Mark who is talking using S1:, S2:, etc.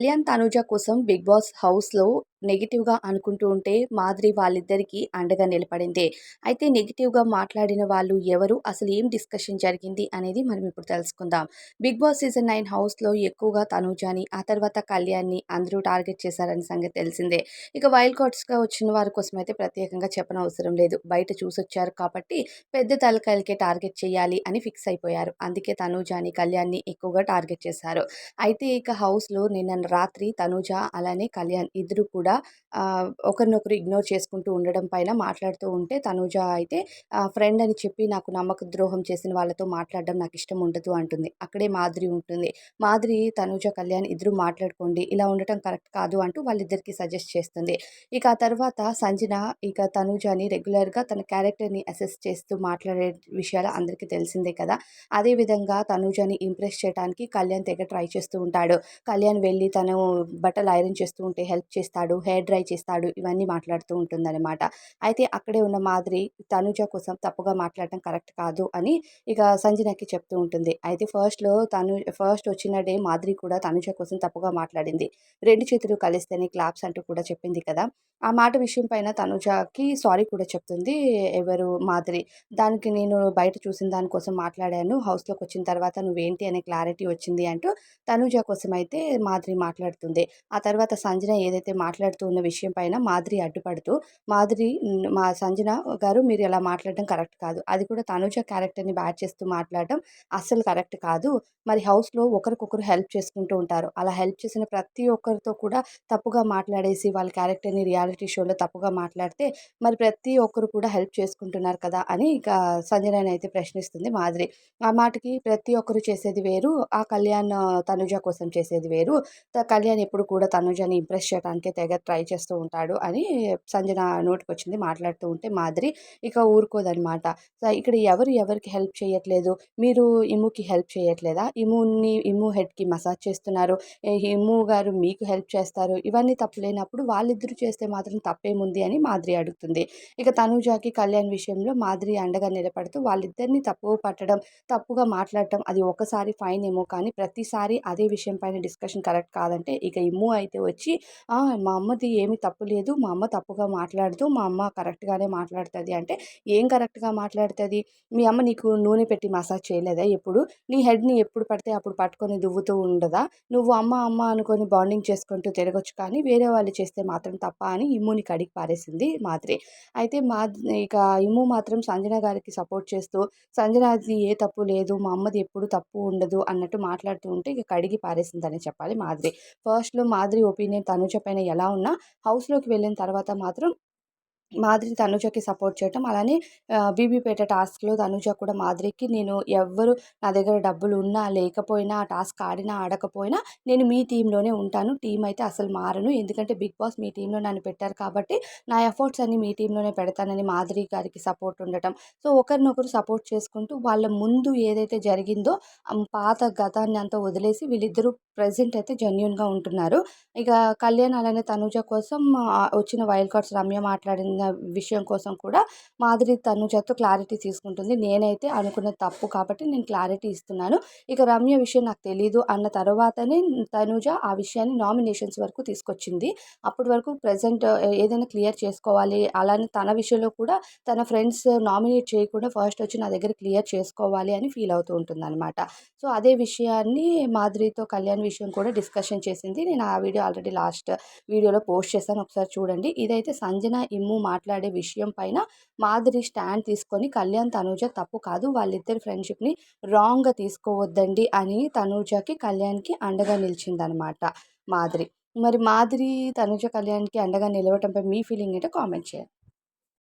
S1: కళ్యాణ్ తనూజ కోసం big boss హౌస్‌లో నెగిటివ్గా అనుకుంటూ ఉంటే, మాధురి వాళ్ళిద్దరికీ అండగా నిలబడింది. అయితే నెగిటివ్గా మాట్లాడిన వాళ్ళు ఎవరు? అసలు ఏం డిస్కషన్ జరిగింది? అనేది మనం ఇప్పుడు తెలుసుకుందాం. బిగ్ బాస్ సీజన్ నైన్ హౌస్‌లో ఎక్కువగా తనూజాని ఆ తర్వాత కళ్యాణ్‌ని అందరూ టార్గెట్ చేశారని సంగతి తెలిసిందే. ఇక వైల్డ్ కార్డ్స్‌గా వచ్చిన వారి కోసం అయితే ప్రత్యేకంగా చెప్పనవసరం లేదు. బయట చూసొచ్చారు కాబట్టి పెద్ద తలకాయలకే టార్గెట్ చేయాలి అని ఫిక్స్ అయిపోయారు. అందుకే తనూజాని కళ్యాణ్‌ని ఎక్కువగా టార్గెట్ చేశారు. అయితే ఇక హౌస్‌లో నిన్న రాత్రి తనూజ అలానే కళ్యాణ్ ఇద్దరు కూడా కూడా ఒకరినొకరు ఇగ్నోర్ చేసుకుంటూ ఉండడం పైన మాట్లాడుతూ ఉంటే తనూజ అయితే ఫ్రెండ్ అని చెప్పి నాకు నమ్మక ద్రోహం చేసిన వాళ్ళతో మాట్లాడడం నాకు ఇష్టం ఉండదు అంటుంది. అక్కడే మాదిరి ఉంటుంది. మాదిరి తనూజ, కళ్యాణ్ ఇద్దరు మాట్లాడుకోండి ఇలా ఉండటం కరెక్ట్ కాదు అంటూ వాళ్ళిద్దరికీ సజెస్ట్ చేస్తుంది. ఇక ఆ తర్వాత సంజన ఇక తనూజని రెగ్యులర్‌గా తన క్యారెక్టర్‌ని అసెస్ చేస్తూ మాట్లాడే విషయాలు అందరికీ తెలిసిందే కదా! అదేవిధంగా తనూజని ఇంప్రెస్ చేయడానికి కళ్యాణ్ తెగ ట్రై చేస్తూ ఉంటాడు. కళ్యాణ్ వెళ్ళి తను బట్టలు ఐరన్ చేస్తూ ఉంటే హెల్ప్ చేస్తాడు. హెయిర్ డ్రై చేస్తాడు. ఇవన్నీ మాట్లాడుతూ ఉంటుందన్నమాట. అయితే అక్కడే ఉన్న మాదిరి తనుజ కోసం తప్పుగా మాట్లాడటం కరెక్ట్ కాదు అని ఇక సంజనకి చెప్తూ ఉంటుంది. అయితే ఫస్ట్‌లో తను ఫస్ట్ వచ్చిన డే మాదిరి కూడా తనుజ కోసం తప్పుగా మాట్లాడింది. రెండు చేతులు కలిస్తేనే క్లాప్స్ అంటూ కూడా చెప్పింది కదా! ఆ మాట విషయం పైన తనుజకి సారీ కూడా చెప్తుంది ఎవరు మాదిరి దానికి నేను బయట చూసిన దానికోసం మాట్లాడాను. హౌస్‌లోకి వచ్చిన తర్వాత నువ్వేంటి అనే క్లారిటీ వచ్చింది అంటూ తనుజ కోసం అయితే మాదిరి మాట్లాడుతుంది. ఆ తర్వాత సంజన ఏదైతే మాట్లాడుతూ ఉన్న విషయం పైన మాధురి అడ్డుపడుతూ మాధురి మా సంజన గారు మీరు ఇలా మాట్లాడడం కరెక్ట్ కాదు. అది కూడా తనుజ క్యారెక్టర్‌ని బ్యాడ్ చేస్తూ మాట్లాడడం అస్సలు కరెక్ట్ కాదు. మరి హౌస్‌లో ఒకరికొకరు హెల్ప్ చేసుకుంటూ ఉంటారు. అలా హెల్ప్ చేసిన ప్రతి ఒక్కరితో కూడా తప్పుగా మాట్లాడేసి వాళ్ళ క్యారెక్టర్‌ని రియాలిటీ షోలో తప్పుగా మాట్లాడితే మరి ప్రతి ఒక్కరు కూడా హెల్ప్ చేసుకుంటున్నారు కదా! అని ఇక అయితే ప్రశ్నిస్తుంది మాధురి. ఆ మాటకి ప్రతి ఒక్కరు చేసేది వేరు. ఆ కళ్యాణ్ తనుజ కోసం చేసేది వేరు. కళ్యాణ్ ఎప్పుడు కూడా తనుజని ఇంప్రెస్ చేయడానికే తెగ ట్రై చేస్తూ ఉంటాడు అని సంజన నోటికొచ్చింది మాట్లాడుతూ ఉంటే మాదిరి ఇక ఊరుకోదనమాట. ఇక్కడ ఎవరు ఎవరికి హెల్ప్ చేయట్లేదు. మీరు ఇముకి హెల్ప్ చేయట్లేదా? ఇముని ఇము హెడ్‌కి మసాజ్ చేస్తున్నారు. ఇము గారు మీకు హెల్ప్ చేస్తారు. ఇవన్నీ తప్పు లేనప్పుడు వాళ్ళిద్దరూ చేస్తే మాత్రం తప్పేముంది అని మాదిరి అడుగుతుంది. ఇక తనుజాకి కళ్యాణ్ విషయంలో మాదిరి అండగా నిలబడుతూ వాళ్ళిద్దరిని తప్పు పట్టడం, తప్పుగా మాట్లాడటం అది ఒకసారి ఫైన్ ఏమో కానీ ప్రతిసారి అదే విషయం పైన డిస్కషన్ కరెక్ట్ కాదంటే ఇక ఇమ్ము అయితే వచ్చి మా అమ్మ అమ్మది ఏమి తప్పు లేదు. మా అమ్మ తప్పుగా మాట్లాడదు. మా అమ్మ కరెక్ట్‌గానే మాట్లాడుతుంది అంటే ఏం కరెక్ట్‌గా మాట్లాడుతుంది మీ అమ్మ నీకు నూనె పెట్టి మసాజ్ చేయలేదా ఎప్పుడు? నీ హెడ్‌ని ఎప్పుడు పడితే అప్పుడు పట్టుకొని దువ్వుతూ ఉండదా? నువ్వు అమ్మ, అమ్మ అనుకొని బాండింగ్ చేసుకుంటూ తిరగొచ్చు కానీ వేరే వాళ్ళు చేస్తే మాత్రం తప్ప అని ఇమ్ముని కడిగి పారేసింది మాధురి. అయితే మా ఇక ఇమ్ము మాత్రం సంజన గారికి సపోర్ట్ చేస్తూ సంజనాది ఏ తప్పు లేదు. మా అమ్మది ఎప్పుడు తప్పు ఉండదు అన్నట్టు మాట్లాడుతూ ఉంటే ఇక కడిగి పారేసిందని చెప్పాలి మాధురి. ఫస్ట్‌లో మాధురి ఒపీనియన్ తనూజ పైన ఎలా ఉన్నా హౌస్‌లోకి వెళ్ళిన తర్వాత మాత్రం మాధురి తనుజకి సపోర్ట్ చేయటం. అలానే బీబీపేట టాస్క్‌లో తనుజ కూడా మాధురికి నేను ఎవ్వరు నా దగ్గర డబ్బులు ఉన్నా లేకపోయినా, ఆ టాస్క్ ఆడినా, ఆడకపోయినా నేను మీ టీంలోనే ఉంటాను. టీం అయితే అసలు మారను. ఎందుకంటే బిగ్ బాస్ మీ టీంలో నన్ను పెట్టారు కాబట్టి నా ఎఫర్ట్స్ అన్ని మీ టీంలోనే పెడతానని మాధురి గారికి సపోర్ట్ ఉండటం. సో, ఒకరినొకరు సపోర్ట్ చేసుకుంటూ వాళ్ళ ముందు ఏదైతే జరిగిందో పాత గతాన్ని అంతా వదిలేసి వీళ్ళిద్దరూ ప్రెజెంట్ అయితే జెన్యున్గా ఉంటున్నారు. ఇక కళ్యాణ్ అలానే తనుజ కోసం వచ్చిన వైల్డ్ కార్డ్స్ రమ్య మాట్లాడింది విషయం కోసం కూడా మాధురి తనూజతో క్లారిటీ తీసుకుంటుంది. నేనైతే అనుకున్న తప్పు కాబట్టి నేను క్లారిటీ ఇస్తున్నాను. ఇక రమ్య విషయం నాకు తెలీదు అన్న తర్వాతనే తనుజ ఆ విషయాన్ని నామినేషన్స్ వరకు తీసుకొచ్చింది. అప్పటి వరకు ప్రెజెంట్ ఏదైనా క్లియర్ చేసుకోవాలి. అలానే తన విషయంలో కూడా తన ఫ్రెండ్స్ నామినేట్ చేయకుండా ఫస్ట్ వచ్చి నా దగ్గర క్లియర్ చేసుకోవాలి అని ఫీల్ అవుతూ ఉంటుంది అనమాట సో, అదే విషయాన్ని మాధురితో కళ్యాణ్ విషయం కూడా డిస్కషన్ చేసింది. నేను ఆ వీడియో ఆల్రెడీ లాస్ట్ వీడియోలో పోస్ట్ చేశాను. ఒకసారి చూడండి. ఇదైతే సంజన, ఇమ్ము మాట్లాడే విషయం పైన మాధురి స్టాండ్ తీసుకొని కళ్యాణ్, తనూజ తప్పు కాదు. వాళ్ళిద్దరి ఫ్రెండ్‌షిప్‌ని రాంగ్‌గా తీసుకోవద్దండి అని తనూజకి, కళ్యాణ్‌కి అండగా నిలిచిందనమాట మాధురి. మరి మాధురి, తనూజ, కళ్యాణ్‌కి అండగా నిలవటంపై మీ ఫీలింగ్ ఏంటో కామెంట్ చేయండి.